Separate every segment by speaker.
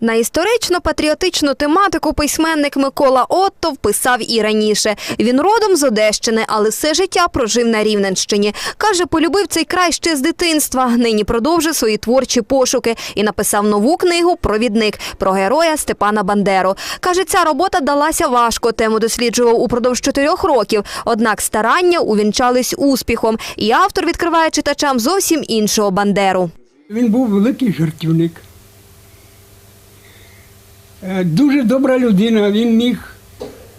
Speaker 1: На історично-патріотичну тематику письменник Микола Отто вписав і раніше. Він родом з Одещини, але все життя прожив на Рівненщині. Каже, полюбив цей край ще з дитинства. Нині продовжує свої творчі пошуки і написав нову книгу Провідник про героя Степана Бандеру. Каже, ця робота далася важко. Тему досліджував упродовж чотирьох років. Однак старання увінчались успіхом, і автор відкриває читачам зовсім іншого Бандеру.
Speaker 2: Він був великий жартівник. Е, Дуже добра людина, він міг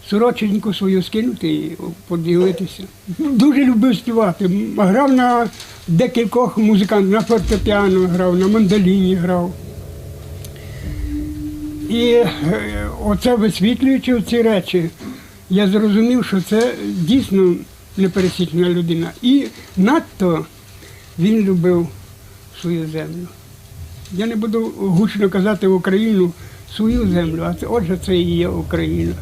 Speaker 2: сороченьку свою скинути і поділитися. Дуже любив співати. Грав на декількох музикантів, на фортепіано грав, на мандоліні грав. І е, оце висвітлюючи ці речі, я зрозумів, що це дійсно непересічна людина. І надто він любив свою землю. Я не буду гучно казати Україну, свою землю, а це отже, це і є Україна.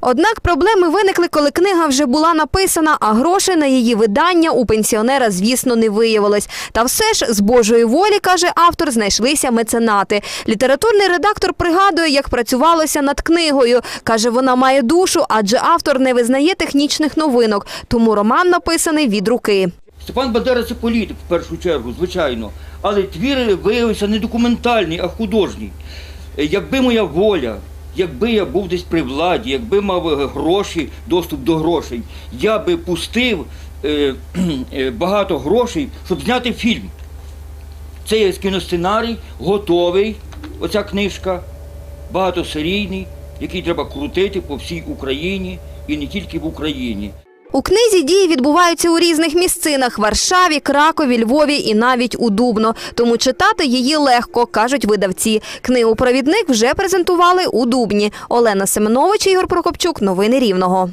Speaker 1: Однак проблеми виникли, коли книга вже була написана, а грошей на її видання у пенсіонера, звісно, не виявилось. Та все ж з Божої волі, каже автор, знайшлися меценати. Літературний редактор пригадує, як працювалося над книгою. Каже, вона має душу, адже автор не визнає технічних новинок, тому роман написаний від руки.
Speaker 3: Степан Бандера це політик в першу чергу, звичайно. Але твір виявився не документальний, а художній. Е, Якби моя воля, якби я був десь при владі, якби мав е, гроші, доступ до грошей, я би пустив е, е, багато грошей, щоб зняти фільм. Це є кіносценарій, готовий, оця книжка, багатосерійний, який треба крутити по всій Україні і не тільки в Україні.
Speaker 1: У книзі дії відбуваються у різних місцинах – Варшаві, Кракові, Львові і навіть у Дубно. Тому читати її легко, кажуть видавці. Книгу «Провідник» вже презентували у Дубні. Олена Семенович, Ігор Прокопчук. Новини Рівного.